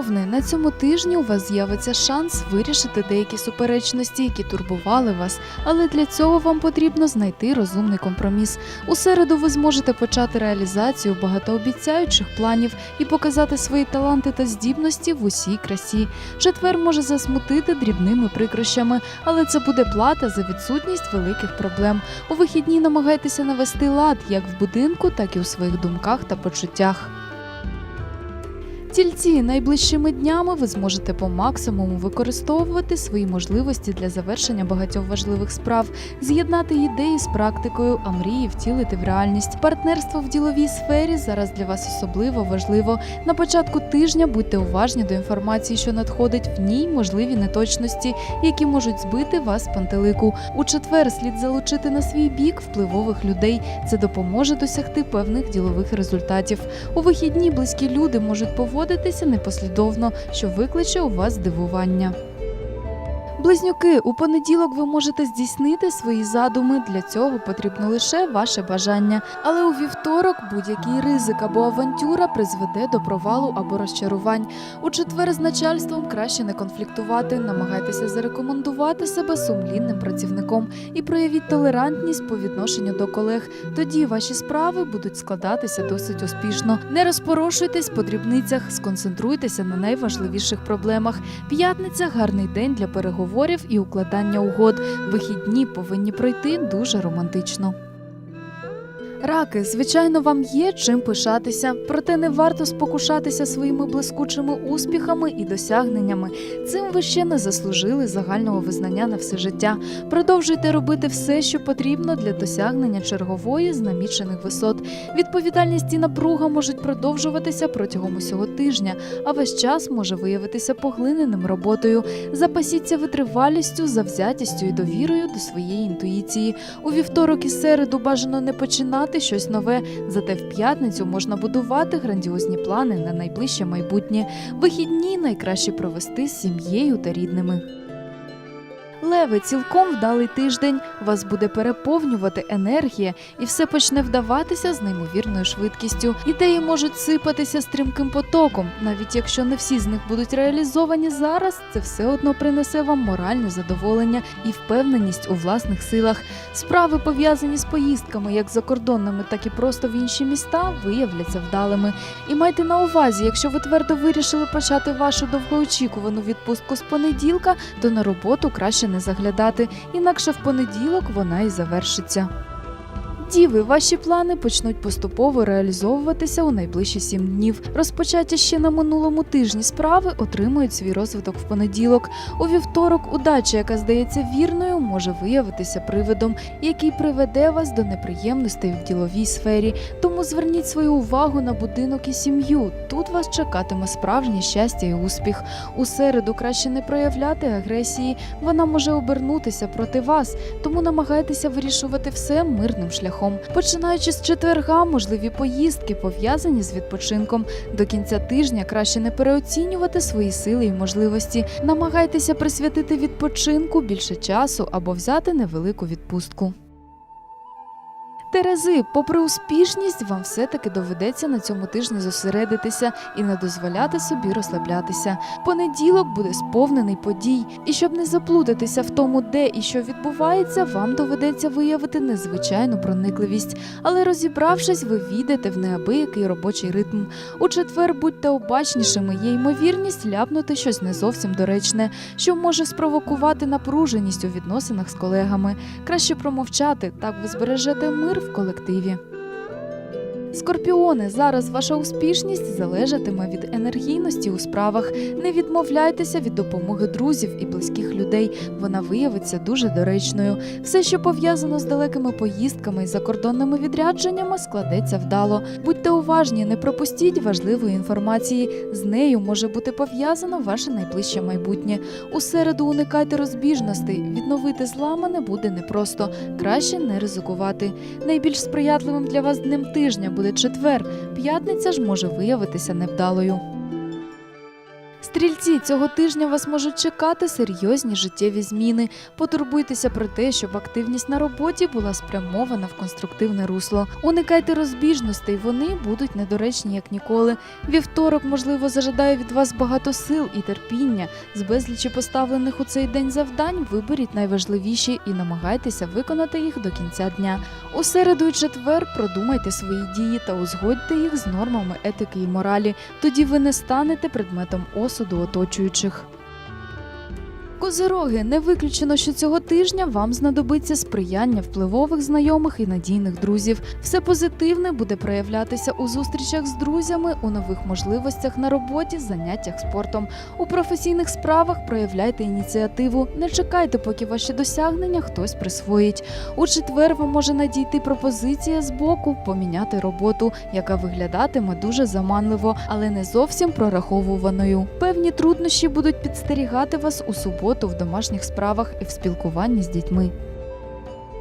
Овни, на цьому тижні у вас з'явиться шанс вирішити деякі суперечності, які турбували вас, але для цього вам потрібно знайти розумний компроміс. У середу ви зможете почати реалізацію багатообіцяючих планів і показати свої таланти та здібності в усій красі. Четвер може засмутити дрібними прикрощами, але це буде плата за відсутність великих проблем. У вихідні намагайтеся навести лад як в будинку, так і у своїх думках та почуттях. Тільці найближчими днями ви зможете по максимуму використовувати свої можливості для завершення багатьох важливих справ, з'єднати ідеї з практикою, а мрії втілити в реальність. Партнерство в діловій сфері зараз для вас особливо важливо. На початку тижня будьте уважні до інформації, що надходить в ній можливі неточності, які можуть збити вас з пантелику. У четвер слід залучити на свій бік впливових людей. Це допоможе досягти певних ділових результатів. У вихідні близькі люди можуть поводитися непослідовно, що викличе у вас здивування. Близнюки, у понеділок ви можете здійснити свої задуми. Для цього потрібно лише ваше бажання. Але у вівторок будь-який ризик або авантюра призведе до провалу або розчарувань. У четвер з начальством краще не конфліктувати, намагайтеся зарекомендувати себе сумлінним працівником і проявіть толерантність по відношенню до колег. Тоді ваші справи будуть складатися досить успішно. Не розпорошуйтесь по дрібницях, сконцентруйтеся на найважливіших проблемах. П'ятниця гарний день для переговорів і укладання угод. Вихідні повинні пройти дуже романтично. Раки, звичайно, вам є чим пишатися, проте не варто спокушатися своїми блискучими успіхами і досягненнями. Цим ви ще не заслужили загального визнання на все життя. Продовжуйте робити все, що потрібно для досягнення чергової з намічених висот. Відповідальність і напруга можуть продовжуватися протягом усього тижня, а весь час може виявитися поглиненим роботою. Запасіться витривалістю, завзятістю і довірою до своєї інтуїції. У вівторок і середу бажано не починати щось нове, зате в п'ятницю можна будувати грандіозні плани на найближче майбутнє. Вихідні найкраще провести з сім'єю та рідними. Леви, цілком вдалий тиждень. Вас буде переповнювати енергія, і все почне вдаватися з неймовірною швидкістю. Ідеї можуть сипатися стрімким потоком. Навіть якщо не всі з них будуть реалізовані зараз, це все одно принесе вам моральне задоволення і впевненість у власних силах. Справи, пов'язані з поїздками, як закордонними, так і просто в інші міста, виявляться вдалими. І майте на увазі, якщо ви твердо вирішили почати вашу довгоочікувану відпустку з понеділка, то на роботу краще не заглядати, інакше в понеділок вона і завершиться. Діви, ваші плани почнуть поступово реалізовуватися у найближчі сім днів. Розпочаті ще на минулому тижні справи отримують свій розвиток в понеділок. У вівторок удача, яка здається вірною, може виявитися привидом, який приведе вас до неприємностей в діловій сфері. Тому зверніть свою увагу на будинок і сім'ю. Тут вас чекатиме справжнє щастя і успіх. У середу краще не проявляти агресії, вона може обернутися проти вас, тому намагайтеся вирішувати все мирним шляхом. Починаючи з четверга, можливі поїздки пов'язані з відпочинком. До кінця тижня краще не переоцінювати свої сили і можливості. Намагайтеся присвятити відпочинку більше часу або взяти невелику відпустку. Терези, попри успішність, вам все-таки доведеться на цьому тижні зосередитися і не дозволяти собі розслаблятися. Понеділок буде сповнений подій, і щоб не заплутатися в тому, де і що відбувається, вам доведеться виявити незвичайну проникливість. Але розібравшись, ви війдете в неабиякий робочий ритм. У четвер будьте обачнішими, є ймовірність ляпнути щось не зовсім доречне, що може спровокувати напруженість у відносинах з колегами. Краще промовчати, так ви збережете мир в колективі. Скорпіони, зараз ваша успішність залежатиме від енергійності у справах. Не відмовляйтеся від допомоги друзів і близьких людей. Вона виявиться дуже доречною. Все, що пов'язано з далекими поїздками і закордонними відрядженнями, складеться вдало. Будьте уважні, не пропустіть важливої інформації. З нею може бути пов'язано ваше найближче майбутнє. У середу уникайте розбіжностей. Відновити зламане буде непросто. Краще не ризикувати. Найбільш сприятливим для вас днем тижня буде четвер. П'ятниця ж може виявитися невдалою. Стрільці цього тижня вас можуть чекати серйозні життєві зміни. Потурбуйтеся про те, щоб активність на роботі була спрямована в конструктивне русло. Уникайте розбіжностей, вони будуть недоречні як ніколи. Вівторок, можливо, зажадає від вас багато сил і терпіння. З безлічі поставлених у цей день завдань виберіть найважливіші і намагайтеся виконати їх до кінця дня. У середу і четвер продумайте свої дії та узгодьте їх з нормами етики і моралі. Тоді ви не станете предметом осуду оточуючих. Козироги, не виключено, що цього тижня вам знадобиться сприяння впливових знайомих і надійних друзів. Все позитивне буде проявлятися у зустрічах з друзями, у нових можливостях на роботі, заняттях спортом. У професійних справах проявляйте ініціативу. Не чекайте, поки ваші досягнення хтось присвоїть. У четвер вам може надійти пропозиція з боку поміняти роботу, яка виглядатиме дуже заманливо, але не зовсім прораховуваною. Певні труднощі будуть підстерігати вас у суботу в домашніх справах і в спілкуванні з дітьми.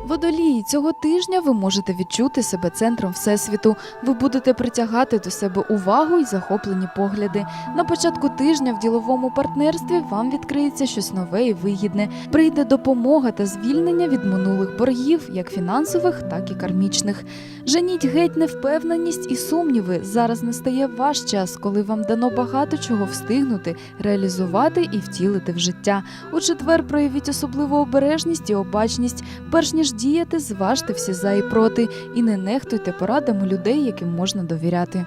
Водолії, цього тижня ви можете відчути себе центром всесвіту. Ви будете притягати до себе увагу і захоплені погляди. На початку тижня в діловому партнерстві вам відкриється щось нове і вигідне. Прийде допомога та звільнення від минулих боргів, як фінансових, так і кармічних. Женіть геть невпевненість і сумніви. Зараз настає ваш час, коли вам дано багато чого встигнути, реалізувати і втілити в життя. У четвер проявіть особливу обережність і обачність. Перш ніж діяти, зважте всі за і проти, і не нехтуйте порадами людей, яким можна довіряти.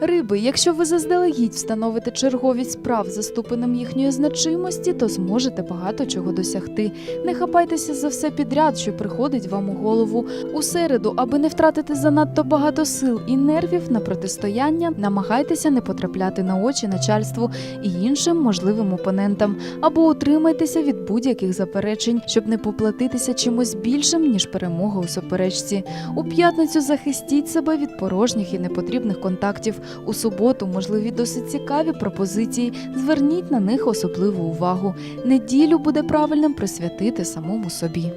Риби, якщо ви заздалегідь встановите черговість справ за ступенем їхньої значимості, то зможете багато чого досягти. Не хапайтеся за все підряд, що приходить вам у голову. У середу, аби не втратити занадто багато сил і нервів на протистояння, намагайтеся не потрапляти на очі начальству і іншим можливим опонентам, або утримайтеся від будь-яких заперечень, щоб не поплатитися чимось більшим ніж перемога у суперечці. У п'ятницю захистіть себе від порожніх і непотрібних контактів. У суботу можливі досить цікаві пропозиції. Зверніть на них особливу увагу. Неділю буде правильним присвятити самому собі.